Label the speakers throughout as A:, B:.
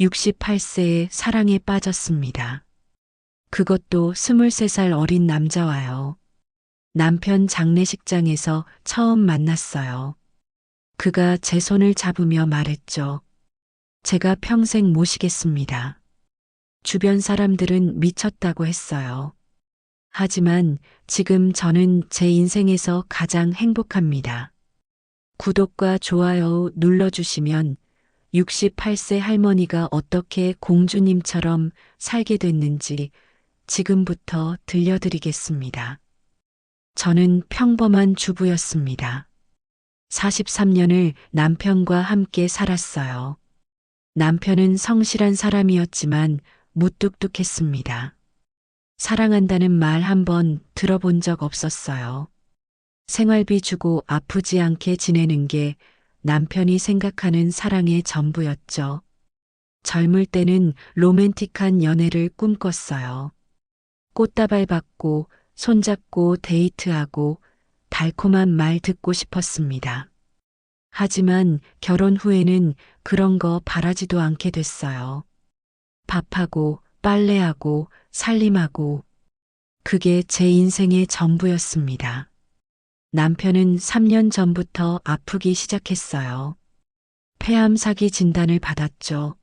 A: 68세에 사랑에 빠졌습니다. 그것도 23살 어린 남자와요. 남편 장례식장에서 처음 만났어요. 그가 제 손을 잡으며 말했죠. 제가 평생 모시겠습니다. 주변 사람들은 미쳤다고 했어요. 하지만 지금 저는 제 인생에서 가장 행복합니다. 구독과 좋아요 눌러주시면 68세 할머니가 어떻게 공주님처럼 살게 됐는지 지금부터 들려드리겠습니다. 저는 평범한 주부였습니다. 43년을 남편과 함께 살았어요. 남편은 성실한 사람이었지만 무뚝뚝했습니다. 사랑한다는 말 한 번 들어본 적 없었어요. 생활비 주고 아프지 않게 지내는 게 남편이 생각하는 사랑의 전부였죠. 젊을 때는 로맨틱한 연애를 꿈꿨어요. 꽃다발 받고 손잡고 데이트하고 달콤한 말 듣고 싶었습니다. 하지만 결혼 후에는 그런 거 바라지도 않게 됐어요. 밥하고 빨래하고 살림하고 그게 제 인생의 전부였습니다. 남편은 3년 전부터 아프기 시작했어요. 폐암 사기 진단을 받았죠.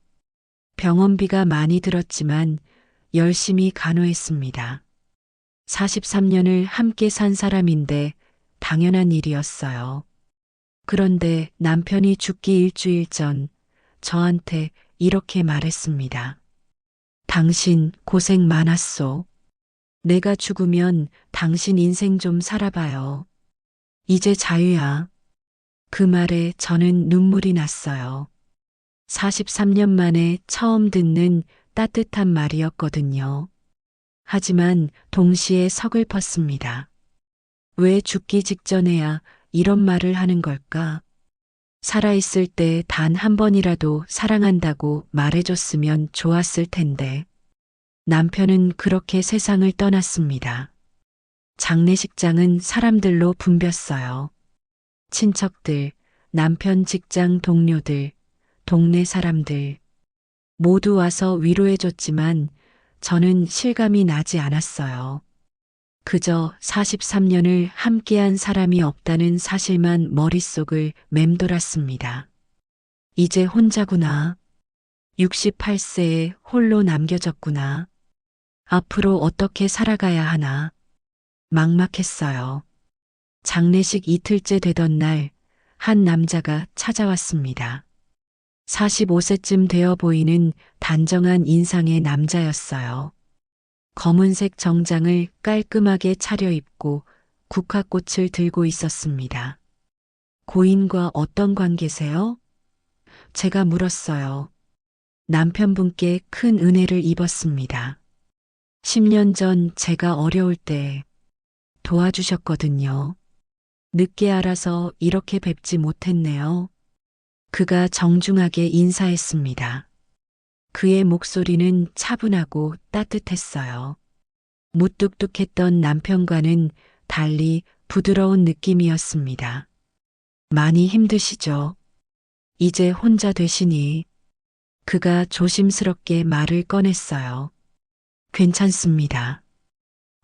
A: 병원비가 많이 들었지만 열심히 간호했습니다. 43년을 함께 산 사람인데 당연한 일이었어요. 그런데 남편이 죽기 일주일 전 저한테 이렇게 말했습니다. 당신 고생 많았소. 내가 죽으면 당신 인생 좀 살아봐요. 이제 자유야. 그 말에 저는 눈물이 났어요. 43년 만에 처음 듣는 따뜻한 말이었거든요. 하지만 동시에 서글펐습니다. 왜 죽기 직전에야 이런 말을 하는 걸까? 살아있을 때 단 한 번이라도 사랑한다고 말해줬으면 좋았을 텐데. 남편은 그렇게 세상을 떠났습니다. 장례식장은 사람들로 붐볐어요. 친척들, 남편 직장 동료들, 동네 사람들. 모두 와서 위로해줬지만 저는 실감이 나지 않았어요. 그저 43년을 함께한 사람이 없다는 사실만 머릿속을 맴돌았습니다. 이제 혼자구나. 68세에 홀로 남겨졌구나. 앞으로 어떻게 살아가야 하나. 막막했어요. 장례식 이틀째 되던 날, 한 남자가 찾아왔습니다. 45세쯤 되어 보이는 단정한 인상의 남자였어요. 검은색 정장을 깔끔하게 차려입고 국화꽃을 들고 있었습니다. 고인과 어떤 관계세요? 제가 물었어요. 남편분께 큰 은혜를 입었습니다. 10년 전 제가 어려울 때 도와주셨거든요. 늦게 알아서 이렇게 뵙지 못했네요. 그가 정중하게 인사했습니다. 그의 목소리는 차분하고 따뜻했어요. 무뚝뚝했던 남편과는 달리 부드러운 느낌이었습니다. 많이 힘드시죠? 이제 혼자 되시니 그가 조심스럽게 말을 꺼냈어요. 괜찮습니다.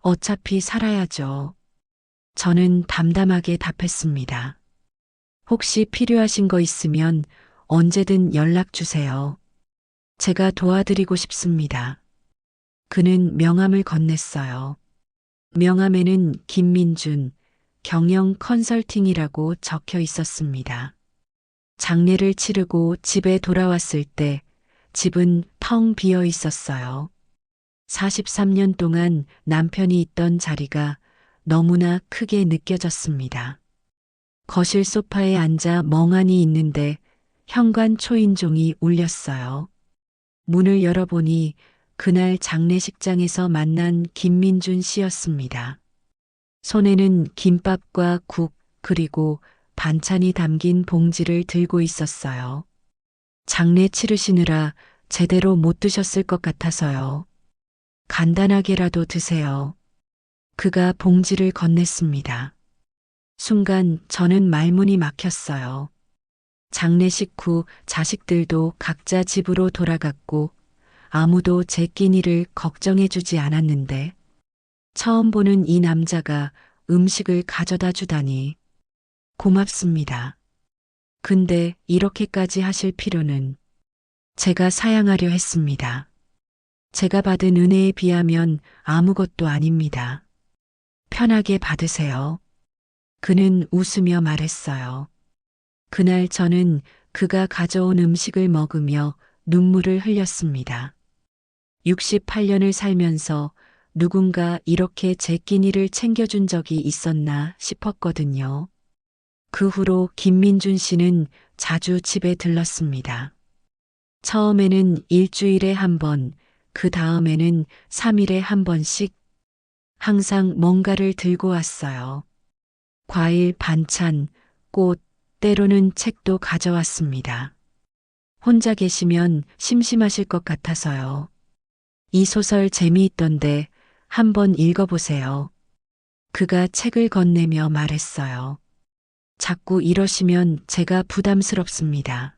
A: 어차피 살아야죠. 저는 담담하게 답했습니다. 혹시 필요하신 거 있으면 언제든 연락 주세요. 제가 도와드리고 싶습니다. 그는 명함을 건넸어요. 명함에는 김민준, 경영 컨설팅이라고 적혀 있었습니다. 장례를 치르고 집에 돌아왔을 때 집은 텅 비어 있었어요. 43년 동안 남편이 있던 자리가 너무나 크게 느껴졌습니다. 거실 소파에 앉아 멍하니 있는데 현관 초인종이 울렸어요. 문을 열어보니 그날 장례식장에서 만난 김민준 씨였습니다. 손에는 김밥과 국 그리고 반찬이 담긴 봉지를 들고 있었어요. 장례 치르시느라 제대로 못 드셨을 것 같아서요. 간단하게라도 드세요. 그가 봉지를 건넸습니다. 순간 저는 말문이 막혔어요. 장례식 후 자식들도 각자 집으로 돌아갔고 아무도 제 끼니를 걱정해 주지 않았는데 처음 보는 이 남자가 음식을 가져다 주다니 고맙습니다. 근데 이렇게까지 하실 필요는 제가 사양하려 했습니다. 제가 받은 은혜에 비하면 아무것도 아닙니다. 편하게 받으세요. 그는 웃으며 말했어요. 그날 저는 그가 가져온 음식을 먹으며 눈물을 흘렸습니다. 68년을 살면서 누군가 이렇게 제 끼니를 챙겨준 적이 있었나 싶었거든요. 그 후로 김민준 씨는 자주 집에 들렀습니다. 처음에는 일주일에 한 번, 그 다음에는 3일에 한 번씩 항상 뭔가를 들고 왔어요. 과일, 반찬, 꽃, 때로는 책도 가져왔습니다. 혼자 계시면 심심하실 것 같아서요. 이 소설 재미있던데 한번 읽어보세요. 그가 책을 건네며 말했어요. 자꾸 이러시면 제가 부담스럽습니다.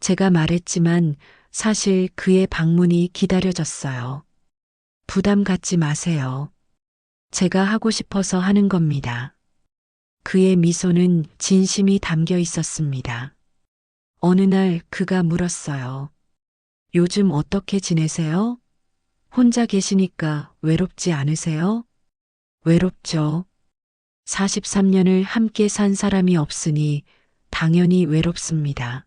A: 제가 말했지만 사실 그의 방문이 기다려졌어요. 부담 갖지 마세요. 제가 하고 싶어서 하는 겁니다. 그의 미소는 진심이 담겨 있었습니다. 어느 날 그가 물었어요. 요즘 어떻게 지내세요? 혼자 계시니까 외롭지 않으세요? 외롭죠. 43년을 함께 산 사람이 없으니 당연히 외롭습니다.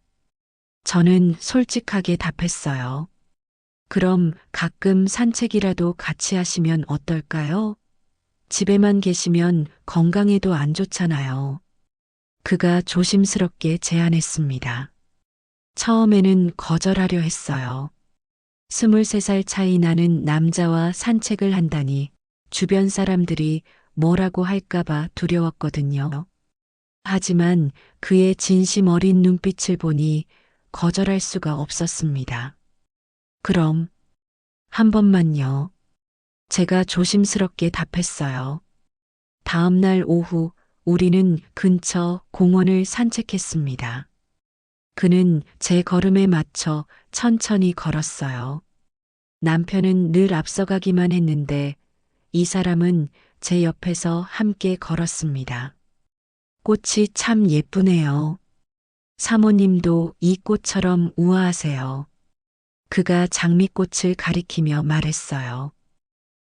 A: 저는 솔직하게 답했어요. 그럼 가끔 산책이라도 같이 하시면 어떨까요? 집에만 계시면 건강에도 안 좋잖아요. 그가 조심스럽게 제안했습니다. 처음에는 거절하려 했어요. 23살 차이 나는 남자와 산책을 한다니 주변 사람들이 뭐라고 할까봐 두려웠거든요. 하지만 그의 진심 어린 눈빛을 보니 거절할 수가 없었습니다. 그럼 한 번만요. 제가 조심스럽게 답했어요. 다음 날 오후 우리는 근처 공원을 산책했습니다. 그는 제 걸음에 맞춰 천천히 걸었어요. 남편은 늘 앞서가기만 했는데 이 사람은 제 옆에서 함께 걸었습니다. 꽃이 참 예쁘네요. 사모님도 이 꽃처럼 우아하세요. 그가 장미꽃을 가리키며 말했어요.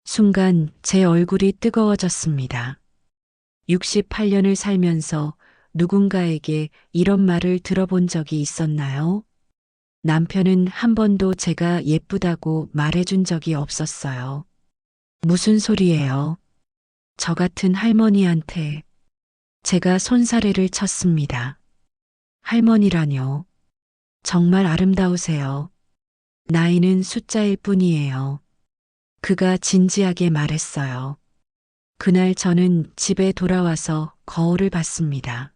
A: 순간 제 얼굴이 뜨거워졌습니다. 68년을 살면서 누군가에게 이런 말을 들어본 적이 있었나요? 남편은 한 번도 제가 예쁘다고 말해준 적이 없었어요. 무슨 소리예요? 저 같은 할머니한테 제가 손사래를 쳤습니다. 할머니라뇨. 정말 아름다우세요. 나이는 숫자일 뿐이에요. 그가 진지하게 말했어요. 그날 저는 집에 돌아와서 거울을 봤습니다.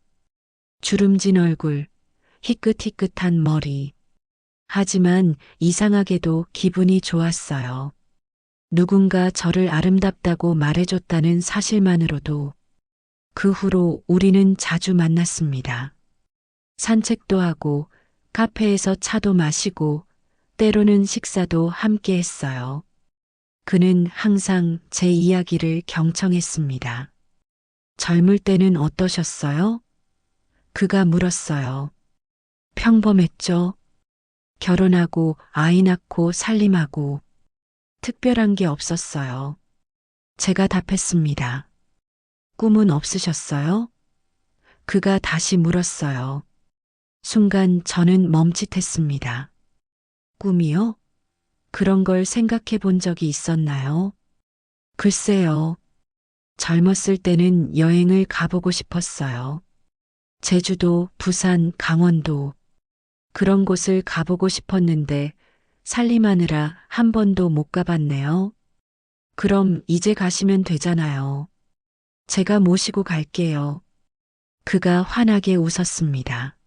A: 주름진 얼굴, 희끗희끗한 머리. 하지만 이상하게도 기분이 좋았어요. 누군가 저를 아름답다고 말해줬다는 사실만으로도 그 후로 우리는 자주 만났습니다. 산책도 하고 카페에서 차도 마시고 때로는 식사도 함께 했어요. 그는 항상 제 이야기를 경청했습니다. 젊을 때는 어떠셨어요? 그가 물었어요. 평범했죠? 결혼하고 아이 낳고 살림하고 특별한 게 없었어요. 제가 답했습니다. 꿈은 없으셨어요? 그가 다시 물었어요. 순간 저는 멈칫했습니다. 꿈이요? 그런 걸 생각해 본 적이 있었나요? 글쎄요. 젊었을 때는 여행을 가보고 싶었어요. 제주도, 부산, 강원도. 그런 곳을 가보고 싶었는데 살림하느라 한 번도 못 가봤네요. 그럼 이제 가시면 되잖아요. 제가 모시고 갈게요. 그가 환하게 웃었습니다.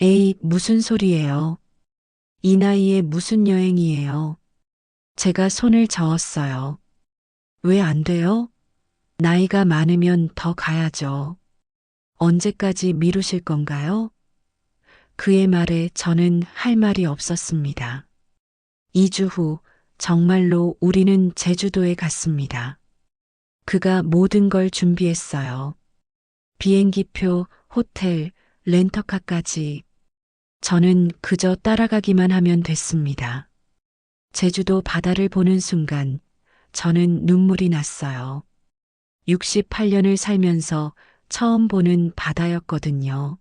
A: 에이, 무슨 소리예요? 이 나이에 무슨 여행이에요? 제가 손을 저었어요. 왜 안 돼요? 나이가 많으면 더 가야죠. 언제까지 미루실 건가요? 그의 말에 저는 할 말이 없었습니다. 2주 후 정말로 우리는 제주도에 갔습니다. 그가 모든 걸 준비했어요. 비행기표, 호텔, 렌터카까지. 저는 그저 따라가기만 하면 됐습니다. 제주도 바다를 보는 순간 저는 눈물이 났어요. 68년을 살면서 처음 보는 바다였거든요.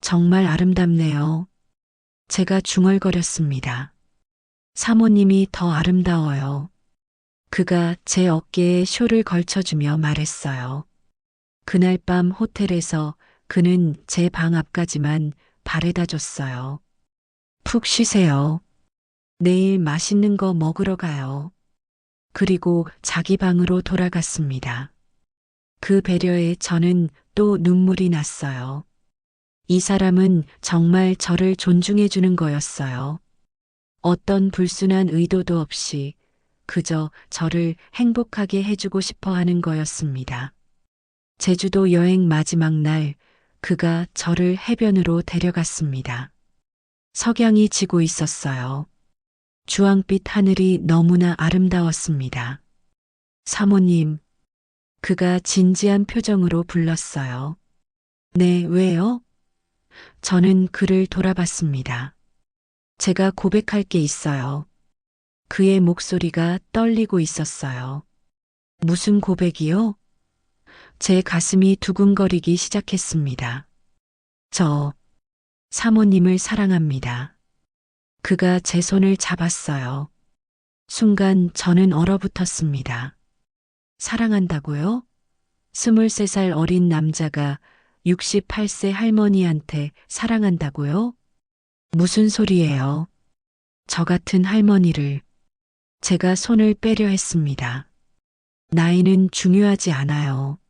A: 정말 아름답네요. 제가 중얼거렸습니다. 사모님이 더 아름다워요. 그가 제 어깨에 쇼를 걸쳐주며 말했어요. 그날 밤 호텔에서 그는 제 방 앞까지만 바래다 줬어요. 푹 쉬세요. 내일 맛있는 거 먹으러 가요. 그리고 자기 방으로 돌아갔습니다. 그 배려에 저는 또 눈물이 났어요. 이 사람은 정말 저를 존중해 주는 거였어요. 어떤 불순한 의도도 없이 그저 저를 행복하게 해주고 싶어 하는 거였습니다. 제주도 여행 마지막 날 그가 저를 해변으로 데려갔습니다. 석양이 지고 있었어요. 주황빛 하늘이 너무나 아름다웠습니다. 사모님, 그가 진지한 표정으로 불렀어요. 네, 왜요? 저는 그를 돌아봤습니다. 제가 고백할 게 있어요. 그의 목소리가 떨리고 있었어요. 무슨 고백이요? 제 가슴이 두근거리기 시작했습니다. 저, 사모님을 사랑합니다. 그가 제 손을 잡았어요. 순간 저는 얼어붙었습니다. 사랑한다고요? 23살 어린 남자가 68세 할머니한테 사랑한다고요? 무슨 소리예요? 저 같은 할머니를 제가 손을 빼려 했습니다. 나이는 중요하지 않아요.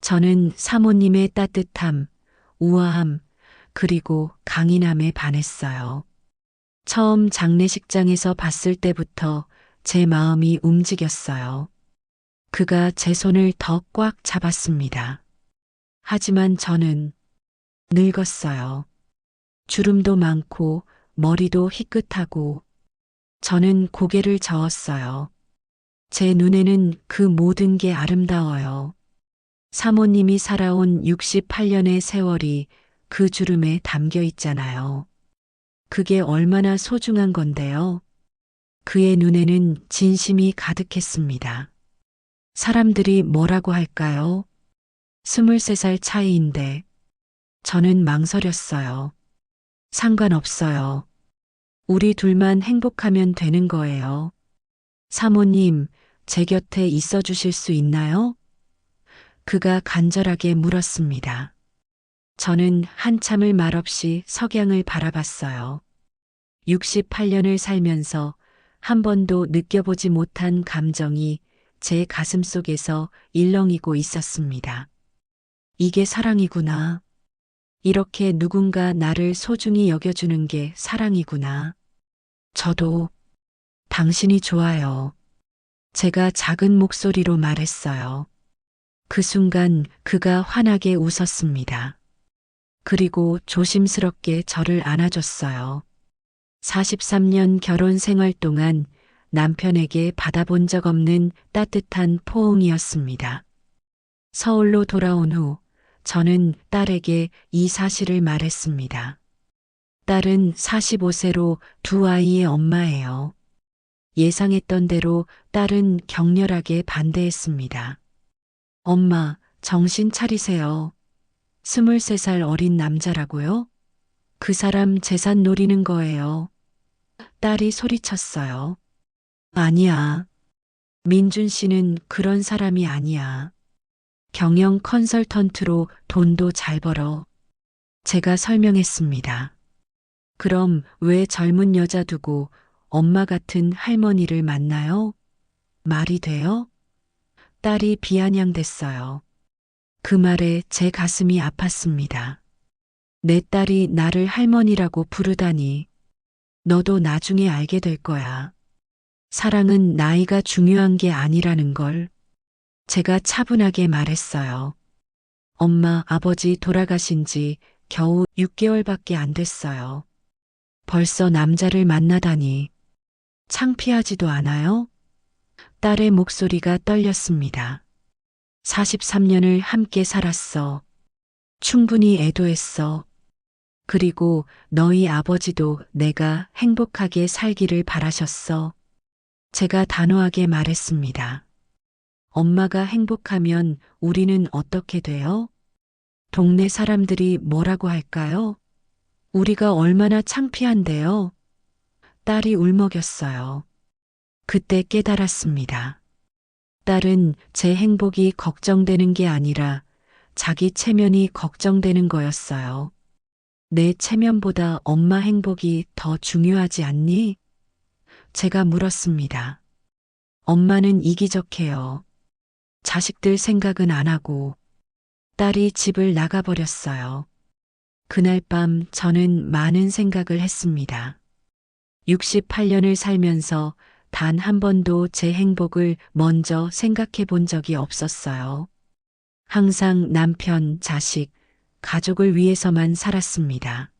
A: 저는 사모님의 따뜻함, 우아함, 그리고 강인함에 반했어요. 처음 장례식장에서 봤을 때부터 제 마음이 움직였어요. 그가 제 손을 더 꽉 잡았습니다. 하지만 저는 늙었어요. 주름도 많고 머리도 희끗하고 저는 고개를 저었어요. 제 눈에는 그 모든 게 아름다워요. 사모님이 살아온 68년의 세월이 그 주름에 담겨 있잖아요. 그게 얼마나 소중한 건데요. 그의 눈에는 진심이 가득했습니다. 사람들이 뭐라고 할까요? 23살 차이인데 저는 망설였어요. 상관없어요. 우리 둘만 행복하면 되는 거예요. 사모님, 제 곁에 있어 주실 수 있나요? 그가 간절하게 물었습니다. 저는 한참을 말없이 석양을 바라봤어요. 68년을 살면서 한 번도 느껴보지 못한 감정이 제 가슴 속에서 일렁이고 있었습니다. 이게 사랑이구나. 이렇게 누군가 나를 소중히 여겨주는 게 사랑이구나. 저도 당신이 좋아요. 제가 작은 목소리로 말했어요. 그 순간 그가 환하게 웃었습니다. 그리고 조심스럽게 저를 안아줬어요. 43년 결혼 생활 동안 남편에게 받아본 적 없는 따뜻한 포옹이었습니다. 서울로 돌아온 후 저는 딸에게 이 사실을 말했습니다. 딸은 45세로 두 아이의 엄마예요. 예상했던 대로 딸은 격렬하게 반대했습니다. 엄마, 정신 차리세요. 23살 어린 남자라고요? 그 사람 재산 노리는 거예요. 딸이 소리쳤어요. 아니야. 민준 씨는 그런 사람이 아니야. 경영 컨설턴트로 돈도 잘 벌어. 제가 설명했습니다. 그럼 왜 젊은 여자 두고 엄마 같은 할머니를 만나요? 말이 돼요? 딸이 비아냥댔어요. 그 말에 제 가슴이 아팠습니다. 내 딸이 나를 할머니라고 부르다니. 너도 나중에 알게 될 거야. 사랑은 나이가 중요한 게 아니라는 걸. 제가 차분하게 말했어요. 엄마, 아버지 돌아가신 지 겨우 6개월밖에 안 됐어요. 벌써 남자를 만나다니. 창피하지도 않아요? 딸의 목소리가 떨렸습니다. 43년을 함께 살았어. 충분히 애도했어. 그리고 너희 아버지도 내가 행복하게 살기를 바라셨어. 제가 단호하게 말했습니다. 엄마가 행복하면 우리는 어떻게 돼요? 동네 사람들이 뭐라고 할까요? 우리가 얼마나 창피한데요? 딸이 울먹였어요. 그때 깨달았습니다. 딸은 제 행복이 걱정되는 게 아니라 자기 체면이 걱정되는 거였어요. 내 체면보다 엄마 행복이 더 중요하지 않니? 제가 물었습니다. 엄마는 이기적해요. 자식들 생각은 안 하고 딸이 집을 나가버렸어요. 그날 밤 저는 많은 생각을 했습니다. 68년을 살면서 단 한 번도 제 행복을 먼저 생각해 본 적이 없었어요. 항상 남편, 자식, 가족을 위해서만 살았습니다.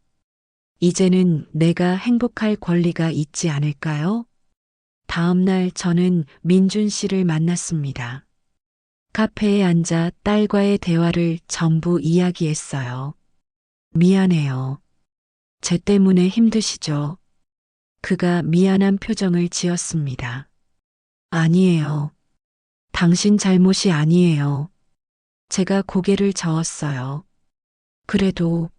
A: 이제는 내가 행복할 권리가 있지 않을까요? 다음 날 저는 민준 씨를 만났습니다. 카페에 앉아 딸과의 대화를 전부 이야기했어요. 미안해요. 제 때문에 힘드시죠? 그가 미안한 표정을 지었습니다. 아니에요. 당신 잘못이 아니에요. 제가 고개를 저었어요. 그래도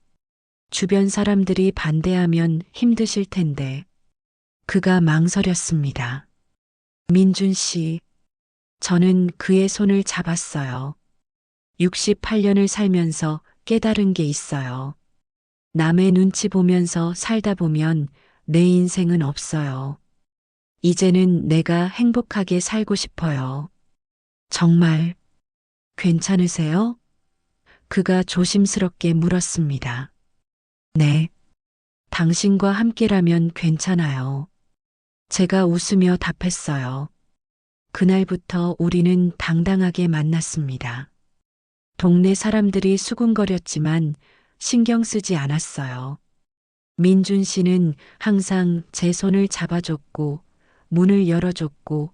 A: 주변 사람들이 반대하면 힘드실 텐데. 그가 망설였습니다. 민준 씨, 저는 그의 손을 잡았어요. 68년을 살면서 깨달은 게 있어요. 남의 눈치 보면서 살다 보면 내 인생은 없어요. 이제는 내가 행복하게 살고 싶어요. 정말 괜찮으세요? 그가 조심스럽게 물었습니다. 네. 당신과 함께라면 괜찮아요. 제가 웃으며 답했어요. 그날부터 우리는 당당하게 만났습니다. 동네 사람들이 수군거렸지만 신경 쓰지 않았어요. 민준 씨는 항상 제 손을 잡아줬고 문을 열어줬고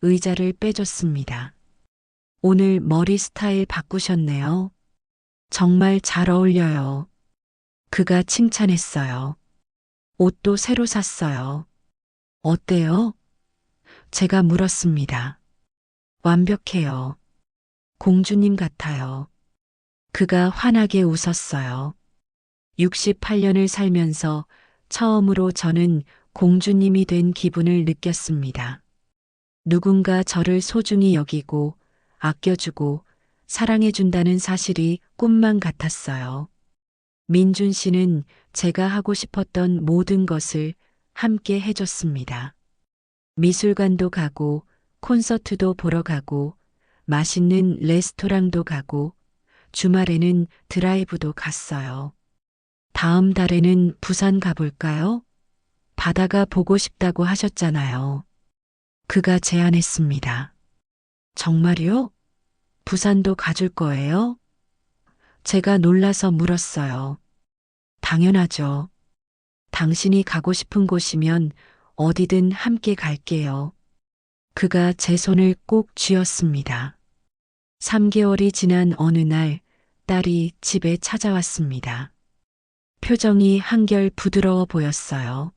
A: 의자를 빼줬습니다. 오늘 머리 스타일 바꾸셨네요. 정말 잘 어울려요. 그가 칭찬했어요. 옷도 새로 샀어요. 어때요? 제가 물었습니다. 완벽해요. 공주님 같아요. 그가 환하게 웃었어요. 68년을 살면서 처음으로 저는 공주님이 된 기분을 느꼈습니다. 누군가 저를 소중히 여기고 아껴주고 사랑해준다는 사실이 꿈만 같았어요. 민준 씨는 제가 하고 싶었던 모든 것을 함께 해줬습니다. 미술관도 가고 콘서트도 보러 가고 맛있는 레스토랑도 가고 주말에는 드라이브도 갔어요. 다음 달에는 부산 가볼까요? 바다가 보고 싶다고 하셨잖아요. 그가 제안했습니다. 정말요? 부산도 가줄 거예요? 제가 놀라서 물었어요. 당연하죠. 당신이 가고 싶은 곳이면 어디든 함께 갈게요. 그가 제 손을 꼭 쥐었습니다. 3개월이 지난 어느 날 딸이 집에 찾아왔습니다. 표정이 한결 부드러워 보였어요.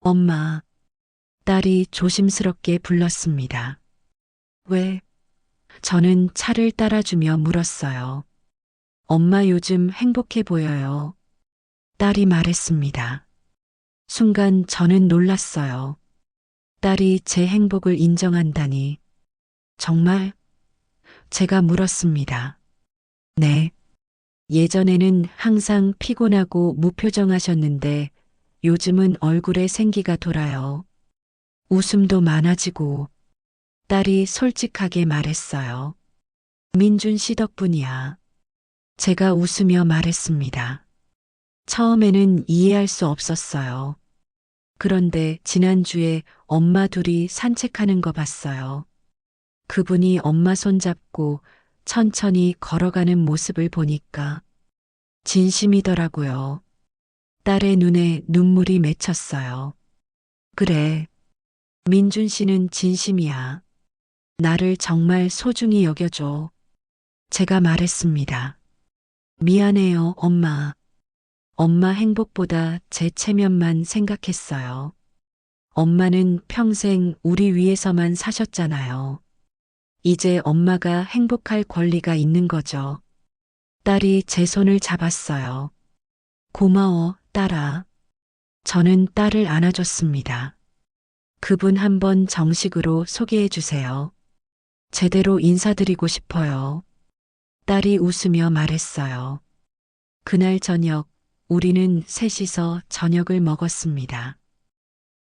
A: 엄마, 딸이 조심스럽게 불렀습니다. 왜? 저는 차를 따라주며 물었어요. 엄마 요즘 행복해 보여요. 딸이 말했습니다. 순간 저는 놀랐어요. 딸이 제 행복을 인정한다니. 정말? 제가 물었습니다. 네. 예전에는 항상 피곤하고 무표정하셨는데 요즘은 얼굴에 생기가 돌아요. 웃음도 많아지고 딸이 솔직하게 말했어요. 민준 씨 덕분이야. 제가 웃으며 말했습니다. 처음에는 이해할 수 없었어요. 그런데 지난주에 엄마 둘이 산책하는 거 봤어요. 그분이 엄마 손잡고 천천히 걸어가는 모습을 보니까 진심이더라고요. 딸의 눈에 눈물이 맺혔어요. 그래. 민준 씨는 진심이야. 나를 정말 소중히 여겨줘. 제가 말했습니다. 미안해요, 엄마. 엄마 행복보다 제 체면만 생각했어요. 엄마는 평생 우리 위해서만 사셨잖아요. 이제 엄마가 행복할 권리가 있는 거죠. 딸이 제 손을 잡았어요. 고마워, 딸아. 저는 딸을 안아줬습니다. 그분 한번 정식으로 소개해 주세요. 제대로 인사드리고 싶어요. 딸이 웃으며 말했어요. 그날 저녁, 우리는 셋이서 저녁을 먹었습니다.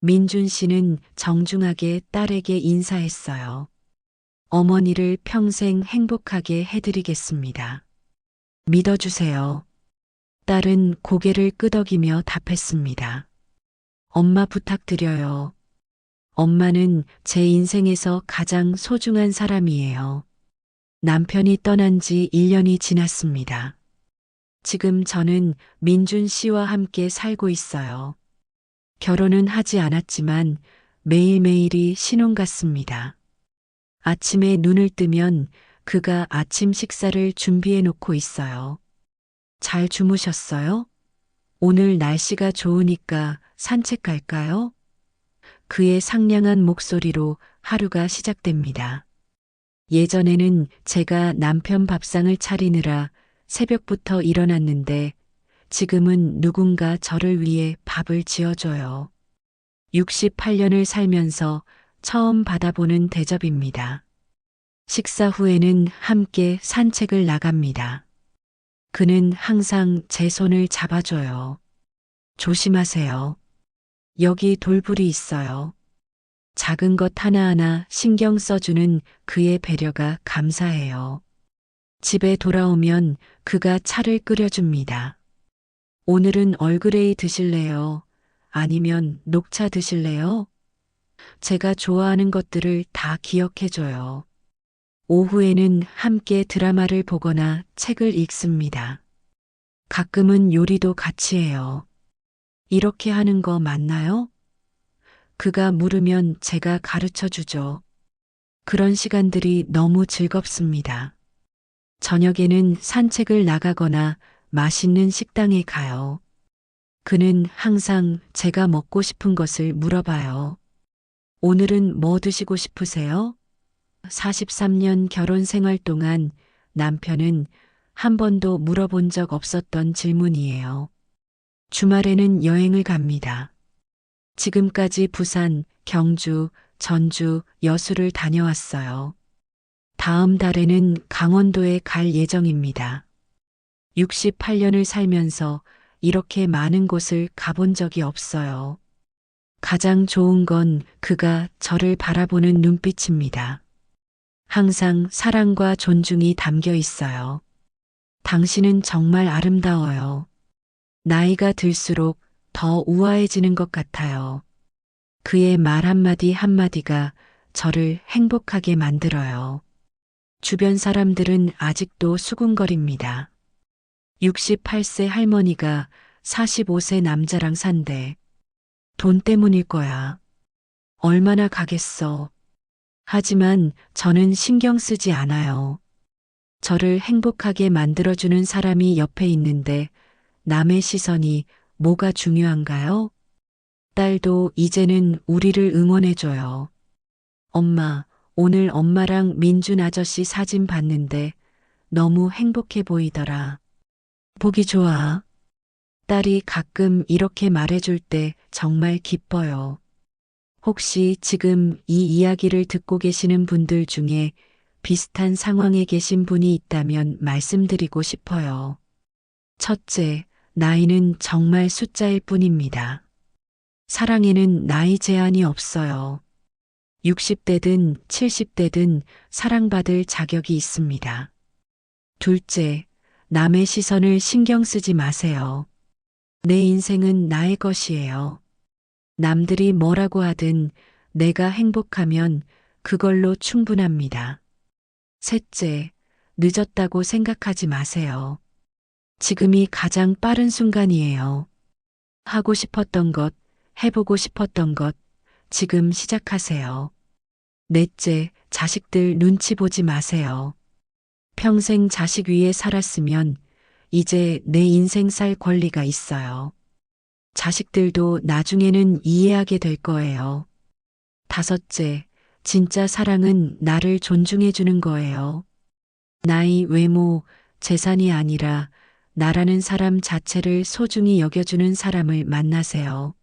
A: 민준 씨는 정중하게 딸에게 인사했어요. 어머니를 평생 행복하게 해드리겠습니다. 믿어주세요. 딸은 고개를 끄덕이며 답했습니다. 엄마 부탁드려요. 엄마는 제 인생에서 가장 소중한 사람이에요. 남편이 떠난 지 1년이 지났습니다. 지금 저는 민준 씨와 함께 살고 있어요. 결혼은 하지 않았지만 매일매일이 신혼 같습니다. 아침에 눈을 뜨면 그가 아침 식사를 준비해 놓고 있어요. 잘 주무셨어요? 오늘 날씨가 좋으니까 산책 갈까요? 그의 상냥한 목소리로 하루가 시작됩니다. 예전에는 제가 남편 밥상을 차리느라 새벽부터 일어났는데 지금은 누군가 저를 위해 밥을 지어줘요. 68년을 살면서 처음 받아보는 대접입니다. 식사 후에는 함께 산책을 나갑니다. 그는 항상 제 손을 잡아줘요. 조심하세요. 여기 돌불이 있어요. 작은 것 하나하나 신경 써주는 그의 배려가 감사해요. 집에 돌아오면 그가 차를 끓여줍니다. 오늘은 얼그레이 드실래요? 아니면 녹차 드실래요? 제가 좋아하는 것들을 다 기억해줘요. 오후에는 함께 드라마를 보거나 책을 읽습니다. 가끔은 요리도 같이 해요. 이렇게 하는 거 맞나요? 그가 물으면 제가 가르쳐 주죠. 그런 시간들이 너무 즐겁습니다. 저녁에는 산책을 나가거나 맛있는 식당에 가요. 그는 항상 제가 먹고 싶은 것을 물어봐요. 오늘은 뭐 드시고 싶으세요? 43년 결혼 생활 동안 남편은 한 번도 물어본 적 없었던 질문이에요. 주말에는 여행을 갑니다. 지금까지 부산, 경주, 전주, 여수를 다녀왔어요. 다음 달에는 강원도에 갈 예정입니다. 68년을 살면서 이렇게 많은 곳을 가본 적이 없어요. 가장 좋은 건 그가 저를 바라보는 눈빛입니다. 항상 사랑과 존중이 담겨 있어요. 당신은 정말 아름다워요. 나이가 들수록 더 우아해지는 것 같아요. 그의 말 한마디 한마디가 저를 행복하게 만들어요. 주변 사람들은 아직도 수군거립니다. 68세 할머니가 45세 남자랑 산대. 돈 때문일 거야. 얼마나 가겠어. 하지만 저는 신경 쓰지 않아요. 저를 행복하게 만들어주는 사람이 옆에 있는데 남의 시선이 뭐가 중요한가요? 딸도 이제는 우리를 응원해줘요. 엄마, 오늘 엄마랑 민준 아저씨 사진 봤는데 너무 행복해 보이더라. 보기 좋아. 딸이 가끔 이렇게 말해줄 때 정말 기뻐요. 혹시 지금 이 이야기를 듣고 계시는 분들 중에 비슷한 상황에 계신 분이 있다면 말씀드리고 싶어요. 첫째, 나이는 정말 숫자일 뿐입니다. 사랑에는 나이 제한이 없어요. 60대든 70대든 사랑받을 자격이 있습니다. 둘째, 남의 시선을 신경 쓰지 마세요. 내 인생은 나의 것이에요. 남들이 뭐라고 하든 내가 행복하면 그걸로 충분합니다. 셋째, 늦었다고 생각하지 마세요. 지금이 가장 빠른 순간이에요. 하고 싶었던 것, 해보고 싶었던 것, 지금 시작하세요. 넷째, 자식들 눈치 보지 마세요. 평생 자식 위에 살았으면 이제 내 인생 살 권리가 있어요. 자식들도 나중에는 이해하게 될 거예요. 다섯째, 진짜 사랑은 나를 존중해 주는 거예요. 나이, 외모, 재산이 아니라 나라는 사람 자체를 소중히 여겨주는 사람을 만나세요.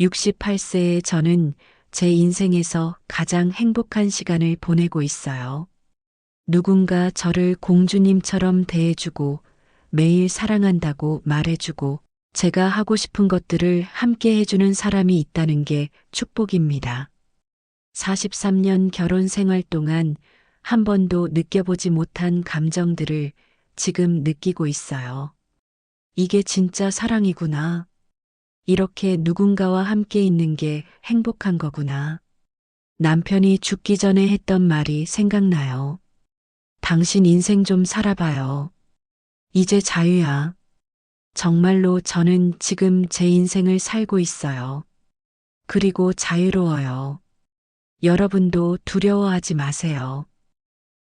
A: 68세의 저는 제 인생에서 가장 행복한 시간을 보내고 있어요. 누군가 저를 공주님처럼 대해주고 매일 사랑한다고 말해주고 제가 하고 싶은 것들을 함께 해주는 사람이 있다는 게 축복입니다. 43년 결혼 생활 동안 한 번도 느껴보지 못한 감정들을 지금 느끼고 있어요. 이게 진짜 사랑이구나. 이렇게 누군가와 함께 있는 게 행복한 거구나. 남편이 죽기 전에 했던 말이 생각나요. 당신 인생 좀 살아봐요. 이제 자유야. 정말로 저는 지금 제 인생을 살고 있어요. 그리고 자유로워요. 여러분도 두려워하지 마세요.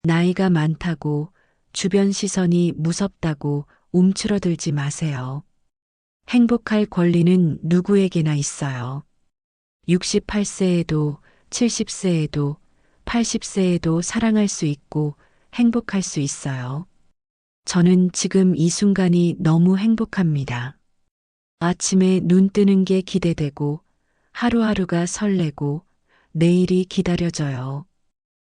A: 나이가 많다고 주변 시선이 무섭다고 움츠러들지 마세요. 행복할 권리는 누구에게나 있어요. 68세에도 70세에도 80세에도 사랑할 수 있고 행복할 수 있어요. 저는 지금 이 순간이 너무 행복합니다. 아침에 눈 뜨는 게 기대되고 하루하루가 설레고 내일이 기다려져요.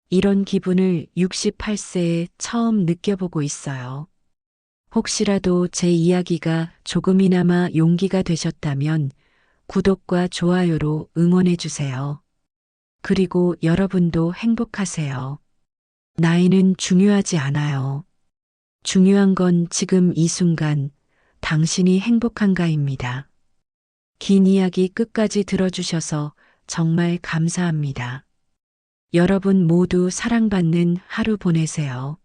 A: 이런 기분을 68세에 처음 느껴보고 있어요. 혹시라도 제 이야기가 조금이나마 용기가 되셨다면 구독과 좋아요로 응원해 주세요. 그리고 여러분도 행복하세요. 나이는 중요하지 않아요. 중요한 건 지금 이 순간 당신이 행복한가입니다. 긴 이야기 끝까지 들어주셔서 정말 감사합니다. 여러분 모두 사랑받는 하루 보내세요.